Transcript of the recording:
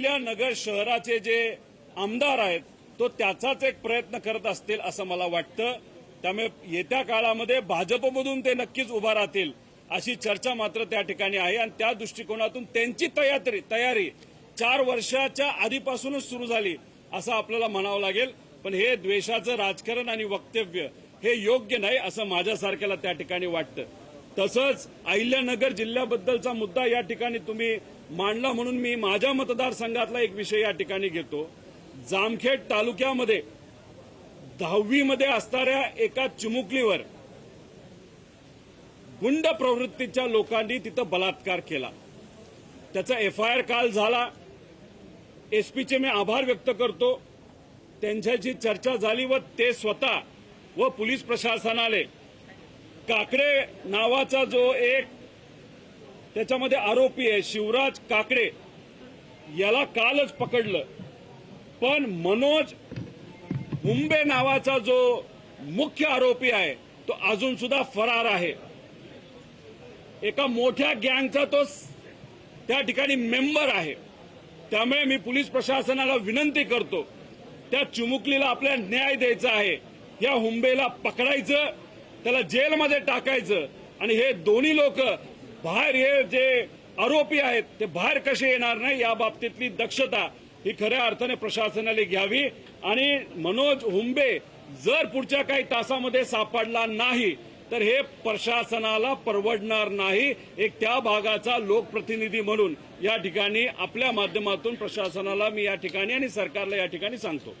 अहिल्यानगर शहराचे जे आमदार आहेत तो त्याचाच एक प्रयत्न करत असतील असं मला वाटतं. त्यामुळे येत्या काळामध्ये भाजपमधून ते नक्कीच उभा राहतील अशी चर्चा मात्र त्या ठिकाणी आहे. आणि त्या दृष्टिकोनातून त्यांची तयारी तयारी चार वर्षाच्या आधीपासूनच सुरू झाली असं आपल्याला म्हणावं लागेल. पण हे द्वेषाचं राजकारण आणि वक्तव्य हे योग्य नाही असं माझ्यासारख्याला त्या ठिकाणी वाटतं. तसंच अहिल्यानगर जिल्ह्याबद्दलचा मुद्दा या ठिकाणी तुम्ही मांडला म्हणून मी माझ्या मतदारसंघातला एक विषय या ठिकाणी घेतो. जामखेड तालुक्यामध्ये दहावीमध्ये असणाऱ्या एका चिमुकलीवर गुंड प्रवृत्तीच्या लोकांनी तिथं बलात्कार केला. त्याचा एफ आय आर काल झाला. एसपीचे मी आभार व्यक्त करतो. त्यांच्याशी चर्चा झाली व ते स्वतः व पोलीस प्रशासनाने काकडे नावाचा जो एक त्याच्यामध्ये आरोपी आहे शिवराज काकडे. याला कालच पकडलं. पण मनोज हुंबे नावाचा जो मुख्य आरोपी आहे तो अजून सुद्धा फरार आहे. एका मोठ्या गँगचा तो त्या ठिकाणी मेंबर आहे. त्यामुळे मी पोलीस प्रशासनाला विनंती करतो त्या चिमुकलीला आपल्या न्याय द्यायचा आहे. या हुंबेला पकडायचं त्याला जेलमध्ये टाकायचं आणि हे दोन्ही लोक बाहेर हे जे आरोपी आहेत ते बाहेर कसे येणार नाही या बाबतीतली दक्षता ही खऱ्या अर्थाने प्रशासनाने घ्यावी. आणि मनोज हुंबे जर पुढच्या काही तासामध्ये सापडला नाही तर हे प्रशासनाला परवडणार नाही. एक त्या भागाचा लोकप्रतिनिधी म्हणून या ठिकाणी आपल्या माध्यमातून प्रशासनाला मी या ठिकाणी आणि सरकारला या ठिकाणी सांगतो.